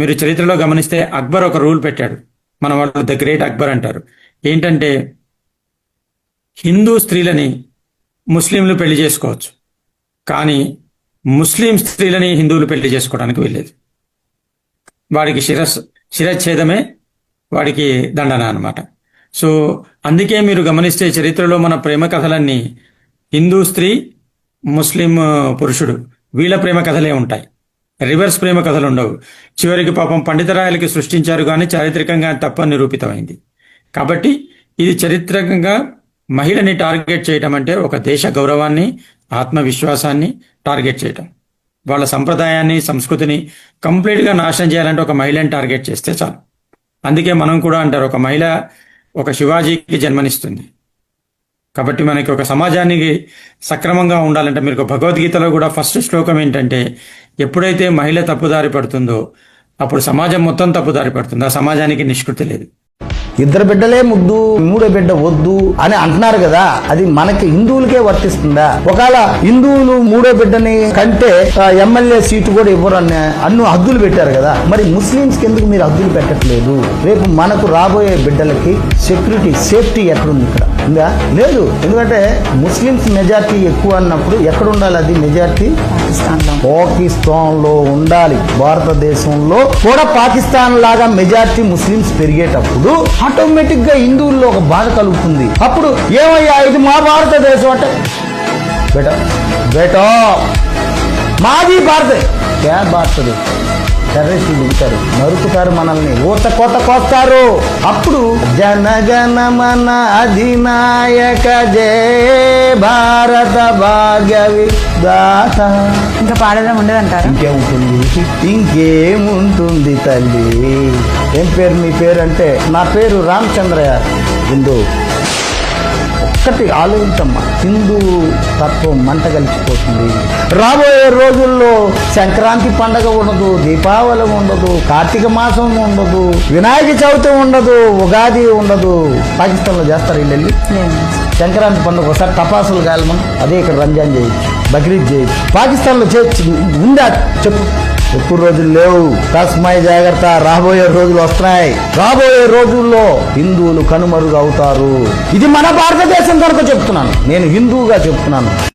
మీరు చరిత్రలో గమనిస్తే అక్బర్ ఒక రూల్ పెట్టాడు. మన వాళ్ళు ద గ్రేట్ అక్బర్ అంటారు. ఏంటంటే హిందూ స్త్రీలని ముస్లింలు పెళ్ళి చేసుకోవచ్చు. కానీ ముస్లిం స్త్రీలని హిందువులు పెళ్ళి చేసుకోవడానికి వెళ్ళేది వాడికి శిరస్ శిరచ్ఛేదమే వాడికి దండన అనమాట సో అందుకే మీరు గమనిస్తే చరిత్రలో మన ప్రేమ కథలన్నీ హిందూ స్త్రీ ముస్లిం పురుషుడు వీళ్ళ ప్రేమ కథలే ఉంటాయి. రివర్స్ ప్రేమ కథలు ఉండవు చివరికి పాపం పండితరాయలకి సృష్టించారు కానీ చారిత్రకంగా తప్పని నిరూపితమైంది. కాబట్టి ఇది చారిత్రకంగా మహిళని టార్గెట్ చేయటం అంటే ఒక దేశ గౌరవాన్ని ఆత్మవిశ్వాసాన్ని టార్గెట్ చేయటం. వాళ్ళ సంప్రదాయాన్ని సంస్కృతిని కంప్లీట్గా నాశనం చేయాలంటే ఒక మహిళని టార్గెట్ చేస్తే చాలు. అందుకే మనం కూడా అంటారు ఒక మహిళ ఒక శివాజీకి జన్మనిస్తుంది. కాబట్టి మనకి ఒక సమాజానికి సక్రమంగా ఉండాలంటే మీరు భగవద్గీతలో కూడా ఫస్ట్ శ్లోకం ఏంటంటే ఎప్పుడైతే మహిళ తప్పుదారి పడుతుందో అప్పుడు సమాజం మొత్తం తప్పుదారి పడుతుంది. ఆ సమాజానికి నిష్కృతి లేదు. ఇద్దరు బిడ్డలే ముద్దు మూడో బిడ్డ వద్దు అని అంటున్నారు కదా అది మనకి హిందువులకే వర్తిస్తుందా? ఒకవేళ హిందువులు మూడో బిడ్డని కంటే ఎమ్మెల్యే సీటు కూడా ఇవ్వరు అనే అన్ను హద్దులు పెట్టారు కదా మరి ముస్లింస్ ఎందుకు మీరు హద్దులు పెట్టట్లేదు? రేపు మనకు రాబోయే బిడ్డలకి సెక్యూరిటీ సేఫ్టీ ఎక్కడుంది ఇక్కడ? ఉందా? లేదు. ఎందుకంటే ముస్లింస్ మెజార్టీ ఎక్కువ అన్నప్పుడు ఎక్కడ ఉండాలి అది మెజార్టీ? పాకిస్తాన్లో ఉండాలి. భారతదేశంలో కూడా పాకిస్తాన్ లాగా మెజార్టీ ముస్లింస్ పెరిగేటప్పుడు ఆటోమేటిక్గా హిందువుల్లో ఒక బాధ కలుగుతుంది. అప్పుడు ఏమయ్యా ఇది మా భారతదేశం అంటే? బేటా బేటా మాది భారత. భారతదేశం టెర్రరిస్టులు దిగుతారు. నరుకుతారు మనల్ని. ఊత కోత కోస్తారు. అప్పుడు జనగణ మన అధినాయక జయ భారత భాగ్య విధాత ఇంకా పాడడం ఉండదంటారా? ఇంకేముంటుంది? ఇంకేముంటుంది తల్లి? ఏం పేరు మీ పేరు అంటే నా పేరు రామచంద్రయ్య. హిందూ ఒక్కటి ఆలోచించమ్మా. హిందూ తత్వం మంట కలిసిపోతుంది. రాబోయే రోజుల్లో సంక్రాంతి పండగ ఉండదు దీపావళి ఉండదు కార్తీక మాసం ఉండదు వినాయక చవితి ఉండదు ఉగాది ఉండదు. పాకిస్తాన్లో చేస్తారు వీళ్ళు. సంక్రాంతి పండుగ ఒకసారి టపాసులు కాలమం అదే ఇక్కడ రంజాన్ చేయొచ్చు బక్రీద్ చేయొచ్చు. పాకిస్తాన్లో చేయొచ్చు ఉందా? చెప్పు. ఎక్కువ రోజులు లేవు. తస్మై జాగ్రత్త రాబోయే రోజులు వస్తున్నాయి. రాబోయే రోజుల్లో హిందువులు కనుమరుగు అవుతారు. ఇది మన భారతదేశం కొరకు చెప్తున్నాను. నేను హిందువుగా చెప్తున్నాను.